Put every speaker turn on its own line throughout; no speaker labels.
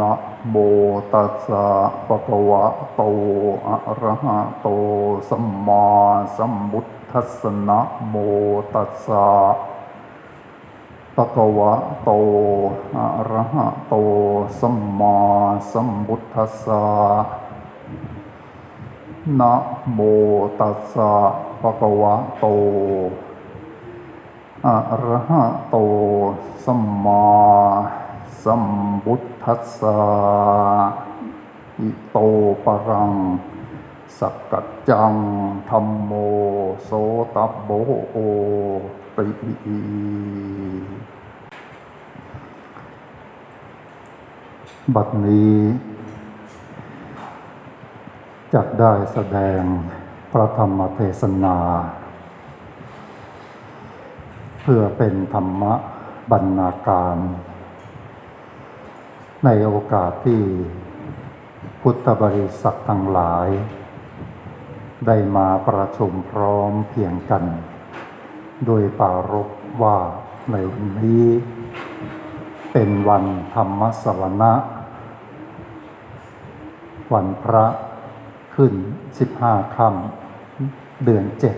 นะโมตัสสะปะคะวะโต อะระหะโต สัมมาสัมพุทธัสสะนะโมตัสสะปะคะวะโต อะระหะโต สัมมาสัมพุทธัสสะนะโมตัสสะปะคะวะโตอะระหะโต สัมมาสัมพุท ธัสสะอิโตปรัง สักกัจจังธรรมโมโสตัปโบโอติบัดนี้จักได้แสดงพระธรรมเทศนา เพื่อเป็นธรรมบรรณาการ ในโอกาสที่พุทธบริษัททั้งหลาย ได้มาประชุมพร้อมเพียงกัน โดยปรารภว่าในวันนี้ เป็นวันธรรมสวนะ วันพระขึ้นสิบห้าค่ำเดือนเจ็ด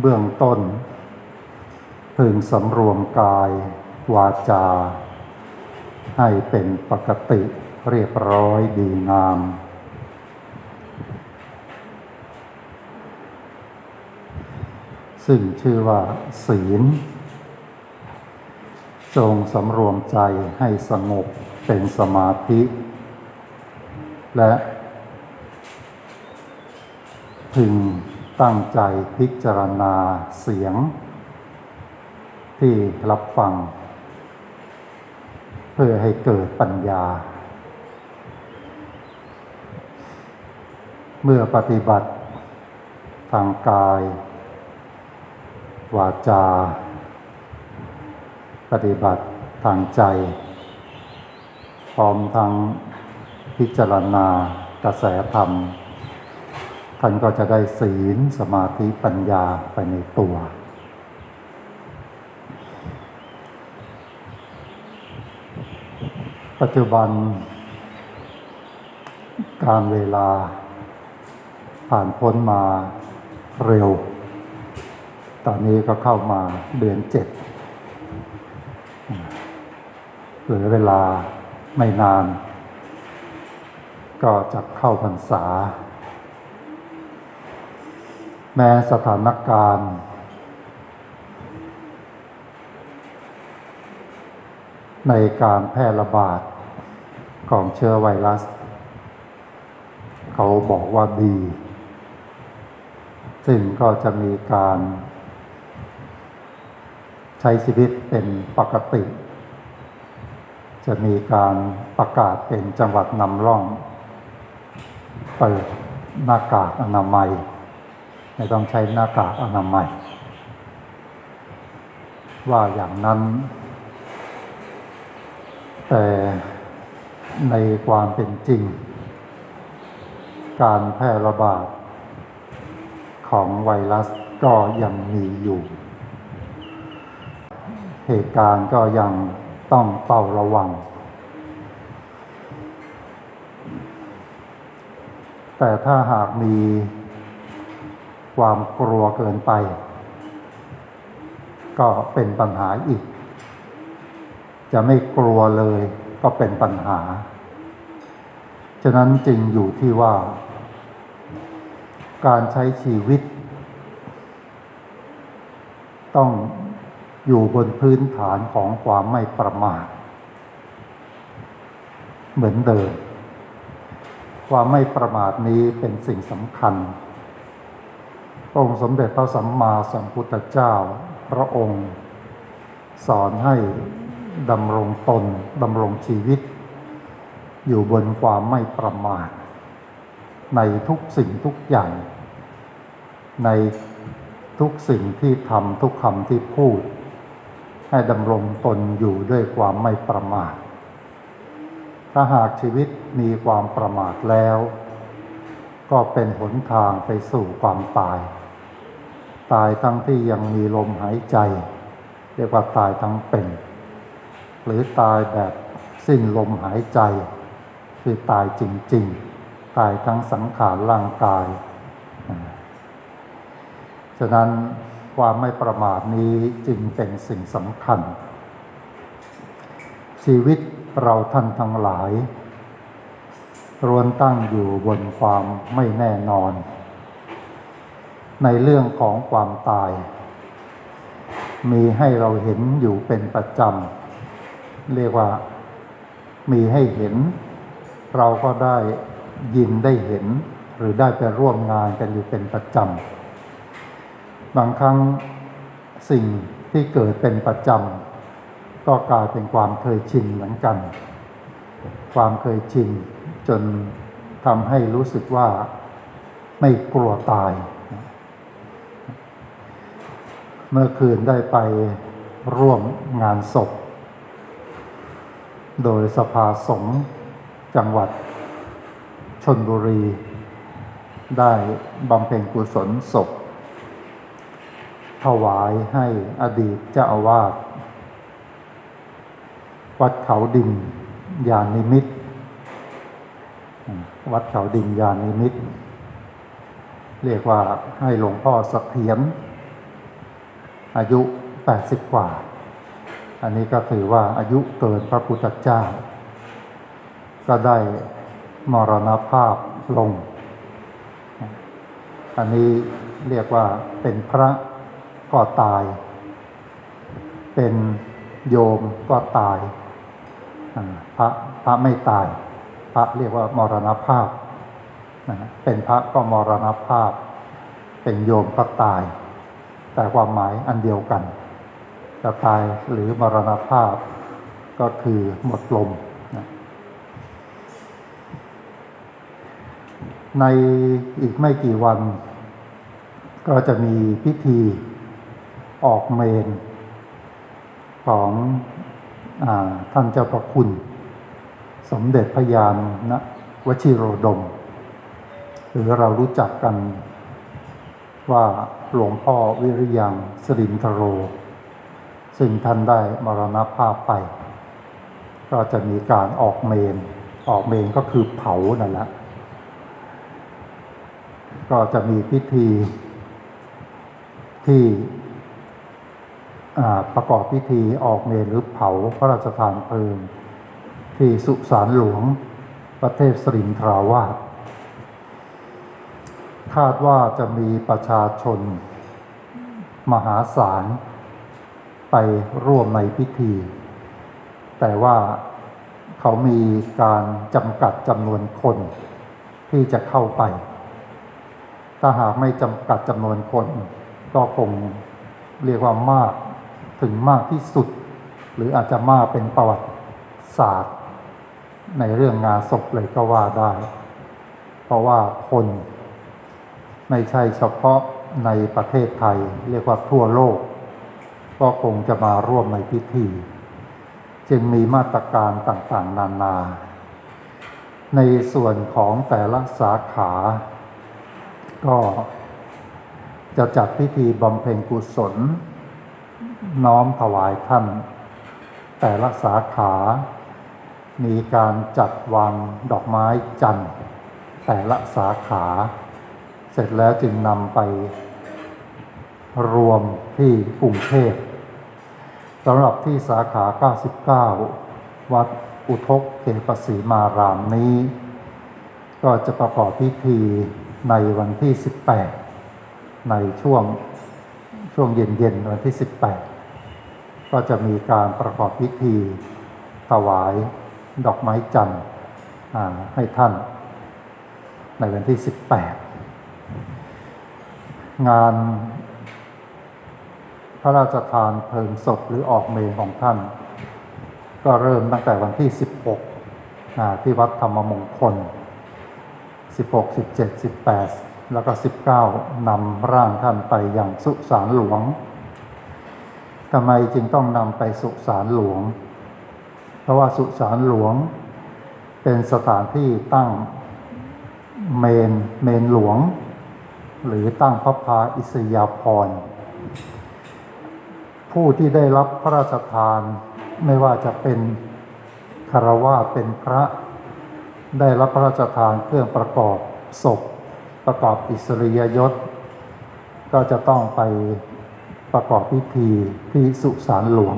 เบื้องต้นพึงสำรวมกาย วาจา ให้เป็นปกติเรียบร้อยดีงาม ซึ่งชื่อว่า ศีล จงสำรวมใจให้สงบเป็นสมาธิ และพึงตั้งใจพิจารณาเสียง ที่รับฟัง เพื่อให้เกิดปัญญา เมื่อปฏิบัติทางกาย วาจา ปฏิบัติทางใจ พร้อมทั้งพิจารณากระแสธรรม ท่านก็จะได้ศีลสมาธิปัญญาไปในตัว ปัจจุบัน การเวลา ผ่านพ้นมาเร็ว ตอนนี้ก็เข้ามาเดือนเจ็ดเหลือเวลาไม่นาน ก็จะเข้าพรรษา แม้สถานการณ์ในการแพร่ระบาด ของเชื้อไวรัส เขาบอกว่าดี ซึ่งก็จะมีการใช้ชีวิตเป็นปกติ จะมีการประกาศเป็นจังหวัดนำร่อง เปิดหน้ากากอนามัย ไม่ต้องใช้หน้ากากอนามัย ว่าอย่างนั้น แต่ ในความเป็นจริง การแพร่ระบาด ของไวรัสก็ยังมีอยู่ เหตุการณ์ก็ยังต้องเฝ้าระวัง แต่ถ้าหากมีความกลัวเกินไป ก็เป็นปัญหาอีก จะไม่กลัวเลย ก็เป็นปัญหา ฉะนั้นจึงอยู่ที่ว่า การใช้ชีวิต ต้องอยู่บนพื้นฐานของความไม่ประมาทเหมือนเดิม ความไม่ประมาทนี้เป็นสิ่งสำคัญ องค์สมเด็จพระสัมมาสัมพุทธเจ้า พระองค์ สอนให้ ดำรงตนดำรงชีวิต อยู่บนความไม่ประมาท ในทุกสิ่งทุกอย่าง ในทุกสิ่งที่ทำทุกคำที่พูด ให้ดำรงตนอยู่ด้วยความไม่ประมาท ถ้าหากชีวิตมีความประมาทแล้ว ก็เป็นหนทางไปสู่ความตาย ตายทั้งที่ยังมีลมหายใจ เรียกว่าตายทั้งเป็น หรือตายแบบสิ้นลมหายใจ คือตายจริง ๆ ตายทั้งสังขารร่างกาย ฉะนั้นความไม่ประมาทนี้จึงเป็นสิ่งสำคัญ ชีวิตเราท่านทั้งหลายรวนตั้งอยู่บนความไม่แน่นอน ในเรื่องของความตาย มีให้เราเห็นอยู่เป็นประจำ เรียกว่ามีให้เห็น เราก็ได้ยินได้เห็น หรือได้ไปร่วมงานกันอยู่เป็นประจำบางครั้งสิ่งที่เกิดเป็นประจำก็กลายเป็นความเคยชินเหมือนกัน ความเคยชินจนทำให้รู้สึกว่าไม่กลัวตาย เมื่อคืนได้ไปร่วมงานศพ โดยสภาสงฆ์จังหวัดชนบุรี ได้บำเพ็ญกุศลศพ ถวายให้อดีตเจ้าอาวาสวัดเขาดินยานนิมิตรวัดเขาดินยานนิมิตรเรียกว่าให้หลวงพ่อสักเถียนอายุ 80 กว่า อันนี้ก็ถือว่าอายุเกินพระพุทธเจ้า ก็ได้มรณภาพลง อันนี้เรียกว่าเป็นพระก็ตาย เป็นโยมก็ตาย พระพระไม่ตาย พระเรียกว่ามรณภาพ เป็นพระก็มรณภาพ เป็นโยมก็ตาย แต่ความหมายอันเดียวกัน จะตายหรือมรณภาพ ก็คือหมดลมนะในอีกไม่กี่วัน ก็จะมีพิธีออกเมน ของอท่านเจ้าประคุณ สมเด็จพระยานนะวชิโรดม หรือเรารู้จักกันว่าหลวงพ่อวิริยังสรินทโร ซึ่งท่านได้มรณภาพไป ก็จะมีการออกเมน ออกเมนก็คือเผานั่นแหละ ก็จะมีพิธีที่ประกอบพิธีออกเมนหรือเผาพระราชทานเพลิง ที่สุสานหลวงประเทศสรินทราวาสคาดว่าจะมีประชาชนมหาศาล ไปร่วมในพิธี แต่ว่าเขามีการจำกัดจำนวนคนที่จะเข้าไป ถ้าหากไม่จำกัดจำนวนคน ก็คงเรียกว่ามากถึงมากที่สุด หรืออาจจะมากเป็นประวัติศาสตร์ ในเรื่องงานศพเลยก็ว่าได้ เพราะว่าคนไม่ใช่เฉพาะในประเทศไทย เรียกว่าทั่วโลก ก็คงจะมาร่วมในพิธี จึงมีมาตรการต่างๆ นานา ในส่วนของแต่ละสาขา ก็จะจัดพิธีบำเพ็ญกุศล น้อมถวายท่าน แต่ละสาขา มีการจัดวางดอกไม้จันทร์แต่ละสาขา เสร็จแล้วจึงนำไปรวมที่กรุงเทพ สำหรับที่สาขา 99 วัดอุทกเขปสีมารามนี้ ก็จะประกอบพิธีในวันที่ 18 ในช่วงช่วงเย็นๆวันที่ 18 ก็จะมีการประกอบพิธีถวายดอกไม้จันทร์ให้ท่าน ในวันที่ 18 งาน ระราชทานเพลิงศพหรือออกเมนของท่าน ก็เริ่มตั้งแต่วันที่ 16 ที่วัดธรรมมงคล 16 17 18 แล้วก็ 19นำร่างท่านไปอย่างสุสานหลวงทำไมจึงต้องนำไปสุสานหลวง เพราะว่าสุสานหลวง เป็นสถานที่ตั้งเมนเมนหลวง หรือตั้งพระพาอิสยาภร ผู้ที่ได้รับพระราชทาน ไม่ว่าจะเป็นคารวาเป็นพระ ได้รับพระราชทานเครื่องประกอบศพ ประกอบอิสริยยศ ก็จะต้องไปประกอบพิธีที่สุสานหลวง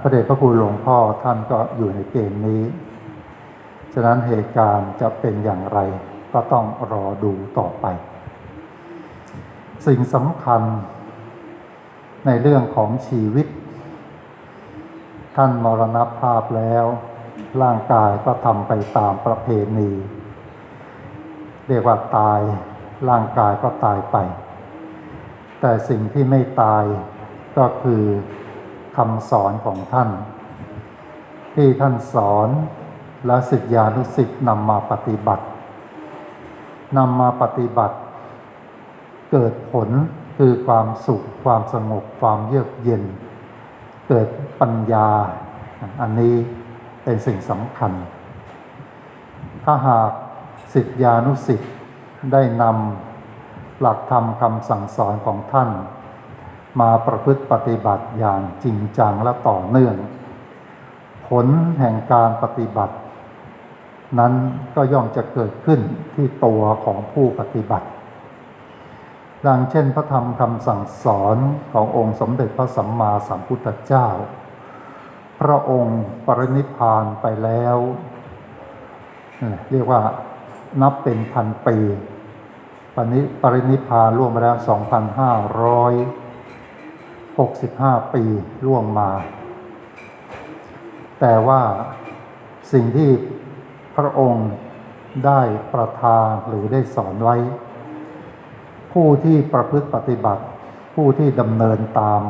พระเดชพระคุณหลวงพ่อท่านก็อยู่ในเกณฑ์นี้ ฉะนั้นเหตุการณ์จะเป็นอย่างไรก็ต้องรอดูต่อไป สิ่งสำคัญ ในเรื่องของชีวิต ท่านมรณภาพแล้ว ร่างกายก็ทำไปตามประเพณี เรียกว่าตาย ร่างกายก็ตายไป แต่สิ่งที่ไม่ตายก็คือคำสอนของท่าน ที่ท่านสอนและสิทธิานุสิทธ์นำมาปฏิบัตินำมาปฏิบัติ เกิดผล คือความสุขความสงบความเยือกเย็น เกิดปัญญา อันนี้เป็นสิ่งสำคัญ ถ้าหากสิทธิานุสิทธิ์ได้นำหลักธรรมคำสั่งสอนของท่าน มาประพฤติปฏิบัติอย่างจริงจังและต่อเนื่อง ผลแห่งการปฏิบัติ นั้นก็ย่อมจะเกิดขึ้นที่ตัวของผู้ปฏิบัติ ดังเช่นพระธรรมคำสั่งสอนขององค์สมเด็จพระสัมมาสัมพุทธเจ้า พระองค์ปรินิพานไปแล้ว เรียกว่านับเป็นพันปีปรินิปรินิพพานล่วงมาแล้ว 2,565 ปีล่วงมา แต่ว่าสิ่งที่พระองค์ได้ประทานหรือได้สอนไว้ ผู้ที่ประพฤติปฏิบัติ ผู้ที่ดำเนินตาม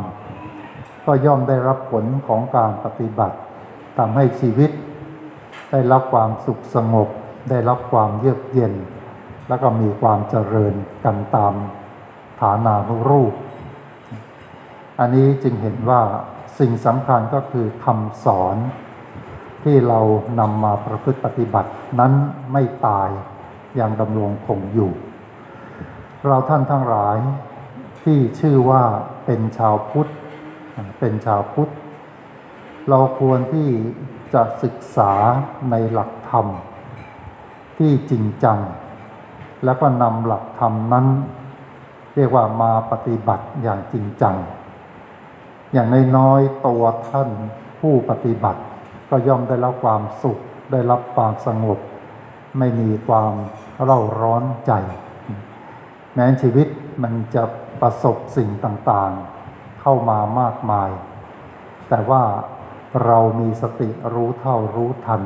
ก็ย่อมได้รับผลของการปฏิบัติทำให้ชีวิต ได้รับความสุขสงบ ได้รับความเยือกเย็น แล้วก็มีความเจริญกันตามฐานานุรูป อันนี้จึงเห็นว่าสิ่งสำคัญก็คือคำสอนที่เรานำมาประพฤติปฏิบัตินั้นไม่ตายยังดำรงคงอยู่ เราท่านทั้งหลายที่ชื่อว่าเป็นชาวพุทธ เป็นชาวพุทธ เราควรที่จะศึกษาในหลักธรรม ที่จริงจัง แล้วก็นำหลักธรรมนั้น เรียกว่ามาปฏิบัติอย่างจริงจัง อย่างนน้อยตัวท่านผู้ปฏิบัติ ก็ย่อมได้รับความสุข ได้รับความสงบ ไม่มีความเร่าร้อนใจ แม้ชีวิตมันจะประสบสิ่งต่างๆ เข้ามามากมาย แต่ว่าเรามีสติรู้เท่ารู้ทัน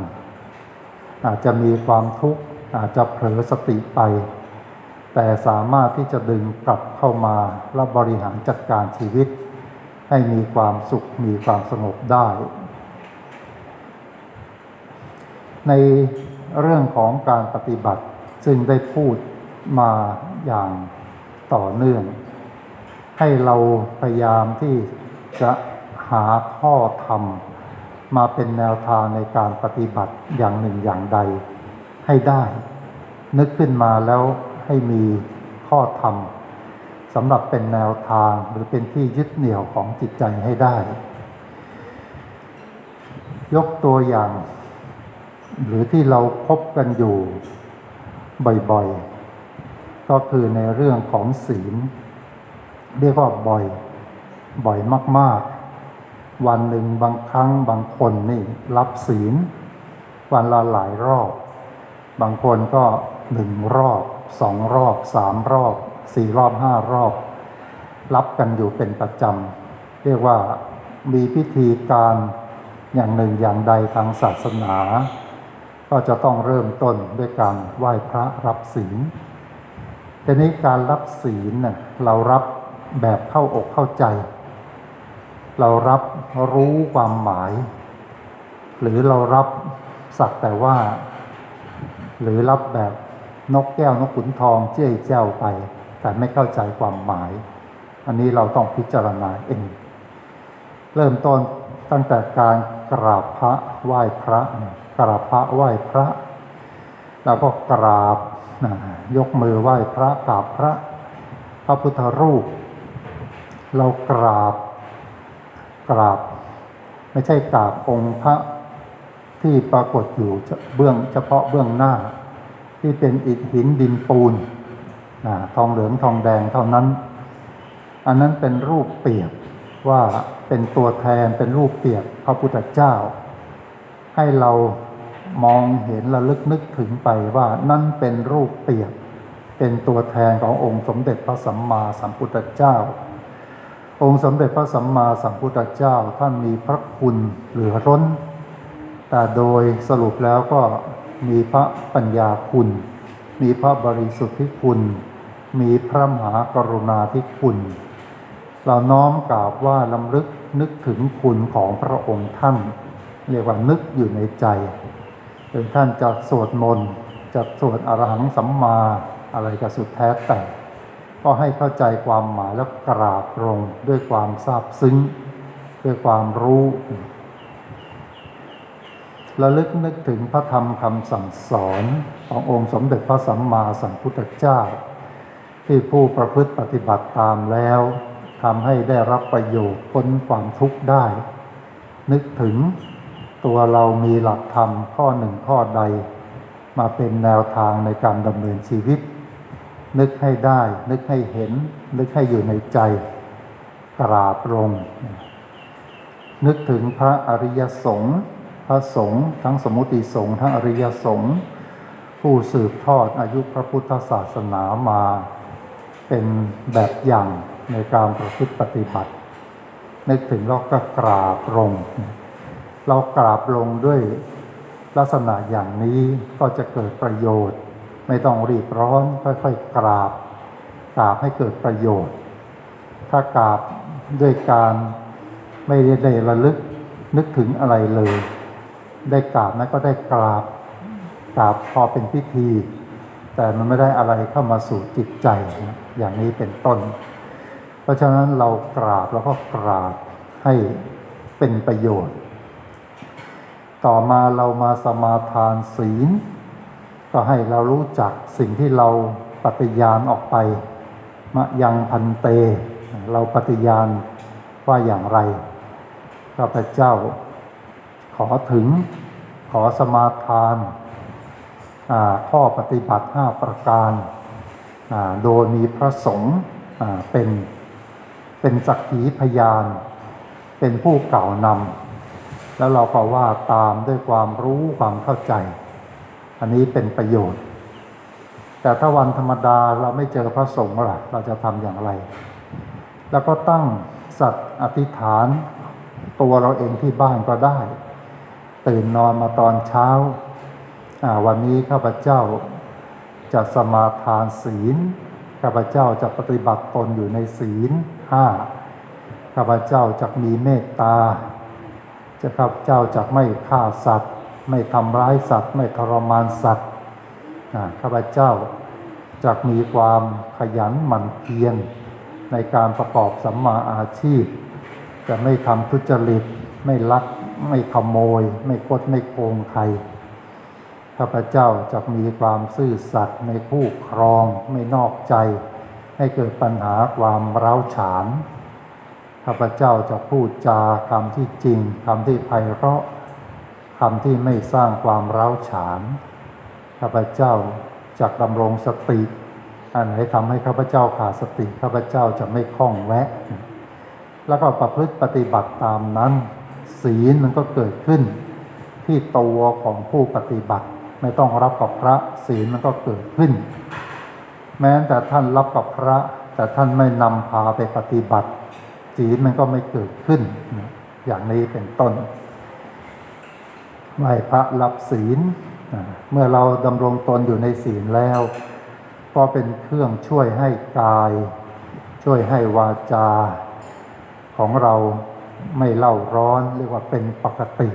อาจจะมีความทุกข์อาจจะเผลอสติไป แต่สามารถที่จะดึงกลับเข้ามาและบริหารจัดการชีวิต ให้มีความสุขมีความสงบได้ ในเรื่องของการปฏิบัติซึ่งได้พูด มาอย่างต่อเนื่อง ให้เราพยายามที่จะหาข้อธรรม มาเป็นแนวทางในการปฏิบัติอย่างหนึ่งอย่างใด ให้ได้ นึกขึ้นมาแล้วให้มีข้อธรรมสำหรับเป็นแนวทางหรือเป็นที่ยึดเหนี่ยวของจิตใจให้ได้ ยกตัวอย่าง หรือที่เราพบกันอยู่บ่อยๆ ก็คือในเรื่องของศีล เรียกว่าบ่อย บ่อยมาก ๆ วันหนึ่งบางครั้งบางคนนี่รับศีล วันละหลายรอบ บางคนก็หนึ่งรอบสองรอบสามรอบสี่รอบห้ารอบ รับกันอยู่เป็นประจำเรียกว่ามีพิธีการอย่างหนึ่งอย่างใดทางศาสนา ก็จะต้องเริ่มต้นด้วยการไหว้พระรับศีล ทีนี้การรับศีลน่ะเรารับแบบเข้าอกเข้าใจ เรารับรู้ความหมาย หรือเรารับสักแต่ว่า หรือรับแบบนกแก้วนกขุนทองเจ้ยเจ้าไป แต่ไม่เข้าใจความหมาย อันนี้เราต้องพิจารณาเอง เริ่มต้นตั้งแต่การกราบพระไหว้พระ กราบพระไหว้พระ แล้วก็กราบ ยกมือไหว้พระกราบพระ พระพุทธรูป เรากราบกราบ ไม่ใช่กราบองค์พระที่ปรากฏอยู่เบื้องเฉพาะเบื้องหน้า ที่เป็นอิฐหินดินปูนทองเหลืองทองแดงเท่านั้น อันนั้นเป็นรูปเปียบว่าเป็นตัวแทนเป็นรูปเปียบพระพุทธเจ้า ให้เรา มองเห็นระลึกนึกถึงไปว่านั่นเป็นรูปเปียบเป็นตัวแทนขององค์สมเด็จพระสัมมาสัมพุทธเจ้า องค์สมเด็จพระสัมมาสัมพุทธเจ้าท่านมีพระคุณเหลือร้น แต่โดยสรุปแล้วก็มีพระปัญญาคุณ มีพระบริสุทธิคุณ มีพระมหากรุณาธิคุณ เราน้อมกราบว่าลำลึกนึกถึงคุณของพระองค์ท่าน เรียกว่านึกอยู่ในใจ หรือท่านจะสวดมนต์จะสวดอรหังสัมมาอะไรก็สุดแท้แต่ก็ให้เข้าใจความหมายแล้วกราบลงด้วยความซาบซึ้ง ด้วยความรู้ระลึกนึกถึงพระธรรมคำสั่งสอนขององค์สมเด็จพระสัมมาสัมพุทธเจ้า ที่ผู้ประพฤติปฏิบัติตามแล้วทำให้ได้รับประโยชน์พ้นความทุกข์ได้ นึกถึง ตัวเรามีหลักธรรมข้อหนึ่งข้อใด มาเป็นแนวทางในการดำเนินชีวิต นึกให้ได้ นึกให้เห็น นึกให้อยู่ในใจ กราบลงนึกถึงพระอริยสงฆ์พระสงฆ์ทั้งสมมติสงฆ์ทั้งอริยสงฆ์ผู้สืบทอดอายุพระพุทธศาสนามา เป็นแบบอย่างในการประพฤติปฏิบัติ นึกถึงเราก็กราบลง เรากราบลงด้วยลักษณะอย่างนี้ก็จะเกิดประโยชน์ ไม่ต้องรีบร้อนค่อยๆกราบ กราบให้เกิดประโยชน์ ถ้ากราบด้วยการไม่ได้ระลึกนึกถึงอะไรเลย ได้กราบนั้นก็ได้กราบกราบพอเป็นพิธี แต่มันไม่ได้อะไรเข้ามาสู่จิตใจนะอย่างนี้เป็นต้น เพราะฉะนั้นเรากราบแล้วก็กราบให้เป็นประโยชน์ ต่อมาเรามาสมาทานศีล ก็ให้เรารู้จักสิ่งที่เราปฏิญาณออกไปมะยังพันเต เราปฏิญาณว่าอย่างไรข้าพเจ้าขอถึงขอสมาทานข้อปฏิบัติ 5 ประการาโดยมีพระสงฆ์เป็นเป็นสักขีพยาน เป็นผู้กล่าวนำ แล้วเราก็ว่าตามด้วยความรู้ความเข้าใจ อันนี้เป็นประโยชน์ แต่ถ้าวันธรรมดาเราไม่เจอพระสงฆ์ล่ะเราจะทำอย่างไร แล้วก็ตั้งสัตว์อธิษฐาน ตัวเราเองที่บ้านก็ได้ ตื่นนอนมาตอนเช้าอ่าวันนี้ข้าพเจ้าจะสมาทานศีลข้าพเจ้าจะปฏิบัติตนอยู่ในศีลห้าข้าพเจ้าจะมีเมตตา จะข้าพเจ้าจะไม่ฆ่าสัตว์ ไม่ทำร้ายสัตว์ ไม่ทรมานสัตว์ข้าพเจ้าจะมีความขยันหมั่นเพียรในการประกอบสัมมาอาชีพ จะไม่ทำทุจริต ไม่ลัก ไม่ขโมย ไม่คดไม่โกงใคร ข้าพเจ้าจะมีความซื่อสัตย์ในคู่ครอง ไม่นอกใจ ให้เกิดปัญหาความร้าวฉาน ข้าพเจ้าจะพูดจาคำที่จริงคำที่ไพเราะคำที่ไม่สร้างความร้าวฉานข้าพเจ้าจะดำรงสติอันไหนทำให้ข้าพเจ้าขาดสติข้าพเจ้าจะไม่คล่องแวะ แล้วก็ประพฤติปฏิบัติตามนั้น ศีลมันก็เกิดขึ้น ที่ตัวของผู้ปฏิบัติ ไม่ต้องรับกับพระศีลมันก็เกิดขึ้น แม้แต่ท่านรับกับพระ แต่ท่านไม่นำพาไปปฏิบัติ ศีลมันก็ไม่เกิดขึ้น อย่างนี้เป็นต้นไหวพระรับศีลเมื่อเราดำรงตนอยู่ในศีลแล้ว ก็เป็นเครื่องช่วยให้กาย ช่วยให้วาจา ของเราไม่เล่าร้อนเรียกว่าเป็นปกติ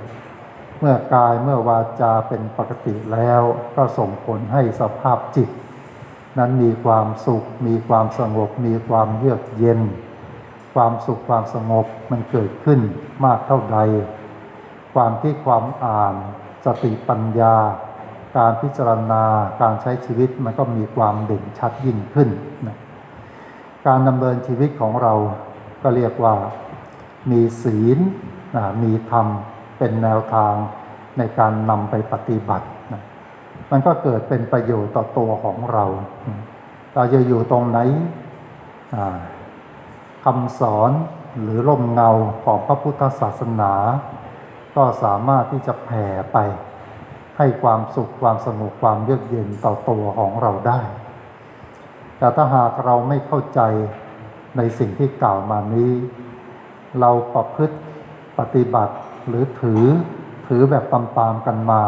เมื่อกายเมื่อวาจาเป็นปกติแล้ว ก็ส่งผลให้สภาพจิต นั้นมีความสุข มีความสงบ มีความเยือกเย็น ความสุขความสงบมันเกิดขึ้นมากเท่าใด ความที่ความอ่าน สติปัญญา การพิจารณาการใช้ชีวิตมันก็มีความเด่นชัดยิ่งขึ้นนะการดำเนินชีวิตของเราก็เรียกว่ามีศีลอ่ามีธรรมเป็นแนวทางในการนำไปปฏิบัตินะมันก็เกิดเป็นประโยชน์ต่อตัวของเรา เราจะอยู่ตรงไหนอ่า คำสอนหรือร่มเงาของพระพุทธศาสนา ก็สามารถที่จะแผ่ไป ให้ความสุขความสงบความเยือกเย็นต่อตัวของเราได้ แต่ถ้าหากเราไม่เข้าใจในสิ่งที่กล่าวมานี้ เราประพฤติปฏิบัติหรือถือถือแบบตามๆกันมา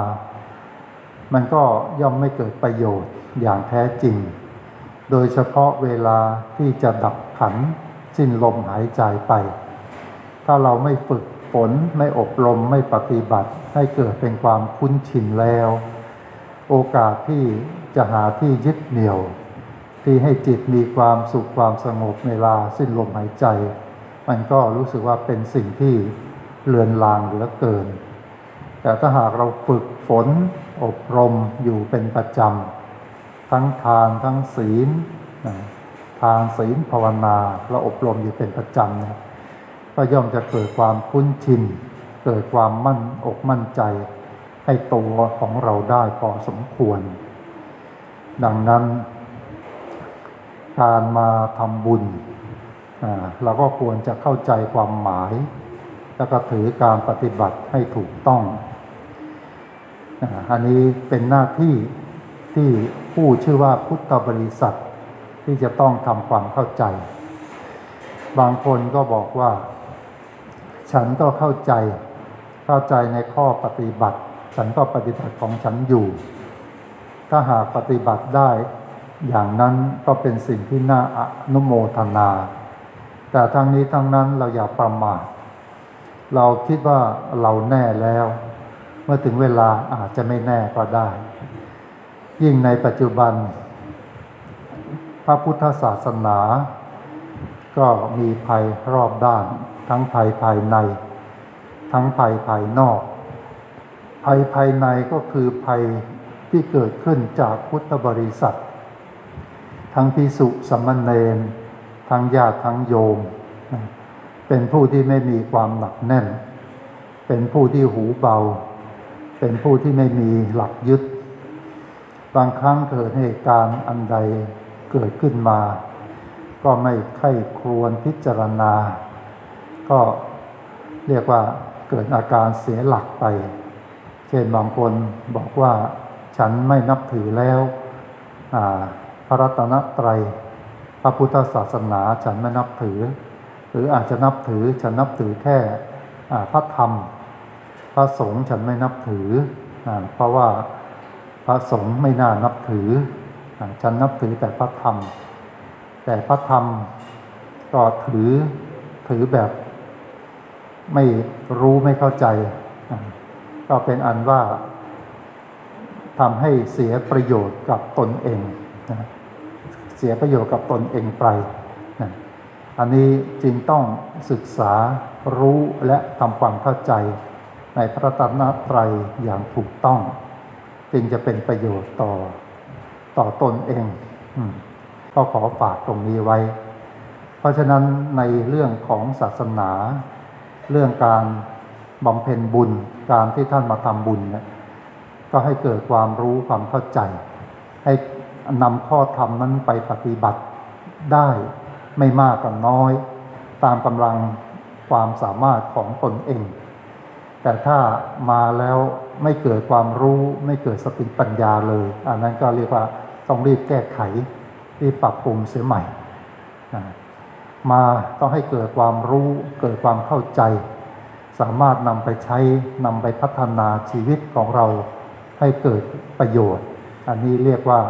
มันก็ย่อมไม่เกิดประโยชน์อย่างแท้จริง โดยเฉพาะเวลาที่จะดับขัน สิ้นลมหายใจไป ถ้าเราไม่ฝึกฝนไม่อบรมไม่ปฏิบัติ ให้เกิดเป็นความคุ้นชินแล้ว โอกาสที่จะหาที่ยึดเหนี่ยว ที่ให้จิตมีความสุขความสงบเวลาสิ้นลมหายใจ มันก็รู้สึกว่าเป็นสิ่งที่เลือนลางเหลือเกิน แต่ถ้าหากเราฝึกฝนอบรมอยู่เป็นประจำ ทั้งทานทั้งศีล ทานศีลภาวนาเราอบรมอยู่เป็นประจำเนี่ยก็ย่อมจะเกิดความคุ้นชิน เกิดความมั่นอกมั่นใจ ให้ตัวของเราได้พอสมควร ดังนั้น การมาทำบุญเราก็ควรจะเข้าใจความหมาย แล้วก็ถือการปฏิบัติให้ถูกต้องอันนี้เป็นหน้าที่ที่ผู้ชื่อว่าพุทธบริษัท ที่จะต้องทำความเข้าใจ บางคนก็บอกว่า ฉันก็เข้าใจ เข้าใจในข้อปฏิบัติ ฉันก็ปฏิบัติของฉันอยู่ ถ้าหากปฏิบัติได้ อย่างนั้นก็เป็นสิ่งที่น่าอนุโมทนา แต่ทั้งนี้ทั้งนั้นเราอย่าประมาทเราคิดว่าเราแน่แล้ว เมื่อถึงเวลาอาจจะไม่แน่ก็ได้ ยิ่งในปัจจุบัน พระพุทธศาสนา ก็มีภัยรอบด้าน ทั้งภัยภายใน ทั้งภัยภายนอก ภัยภายในก็คือภัยที่เกิดขึ้นจากพุทธบริษัท ทั้งพิสุสมณเณรทั้งญาติทั้งโยม เป็นผู้ที่ไม่มีความหนักแน่น เป็นผู้ที่หูเบา เป็นผู้ที่ไม่มีหลักยึด บางครั้งเกิดเหตุการณ์อันใด เกิดขึ้นมา ก็ไม่ไข้ครวนพิจารณา ก็เรียกว่าเกิดอาการเสียหลักไป เช่นบางคนบอกว่าฉันไม่นับถือแล้วพระรัตนตรัย พระพุทธศาสนาฉันไม่นับถือ หรืออาจจะนับถือฉันนับถือแค่พระธรรม พระสงฆ์ฉันไม่นับถืออเพราะว่าพระสงฆ์ไม่น่านับถือ ฉันนับถือแต่พระธรรม แต่พระธรรมก็ถือถือแบบไม่รู้ไม่เข้าใจ ก็เป็นอันว่าทำให้เสียประโยชน์กับตนเองนะเสียประโยชน์กับตนเองไปนะอันนี้จึงต้องศึกษารู้และทำความเข้าใจ ในพระรัตนตรัยอย่างถูกต้อง จึงจะเป็นประโยชน์ต่อ ต่อตนเองก็ขอฝากตรงนี้ไว้ เพราะฉะนั้นในเรื่องของศาสนา เรื่องการบำเพ็ญบุญ การที่ท่านมาทำบุญเนี่ยก็ให้เกิดความรู้ความเข้าใจ ให้นำข้อธรรมนั้นไปปฏิบัติได้ไม่มากก็น้อย ตามกำลังความสามารถของตนเอง แต่ถ้ามาแล้วไม่เกิดความรู้ไม่เกิดสติปัญญาเลย อันนั้นก็เรียกว่าต้องรีบแก้ไขรีบปรับปรุงเสียใหม่ มาต้องให้เกิดความรู้เกิดความเข้าใจ สามารถนำไปใช้นำไปพัฒนาชีวิตของเราให้เกิดประโยชน์ อันนี้เรียกว่า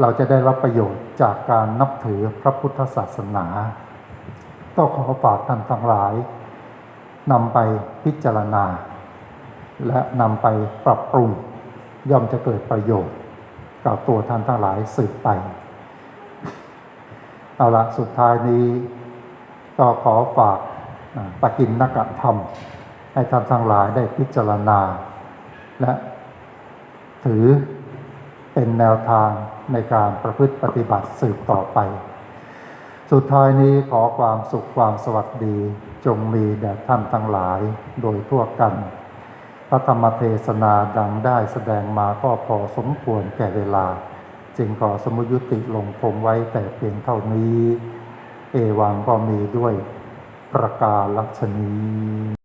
เราจะได้รับประโยชน์จากการนับถือพระพุทธศาสนาก็ขอฝากท่านทั้งหลาย นำไปพิจารณา และนำไปปรับปรุง ย่อมจะเกิดประโยชน์ กับตัวท่านทั้งหลายสืบไป เอาละสุดท้ายนี้ ก็ขอฝากอ่าปกินนักธรรม ให้ท่านทั้งหลายได้พิจารณา และถือเป็นแนวทางในการประพฤติปฏิบัติสืบต่อไป สุดท้ายนี้ขอความสุขความสวัสดี จงมีแด่ท่านทั้งหลายโดยทั่วกัน พระธรรมเทศนาดังได้แสดงมาก็พอสมควรแก่เวลา จึงขอสมุยุติลงคงไว้แต่เพียงเท่านี้ เอวังก็มีด้วยประกาศลักษณี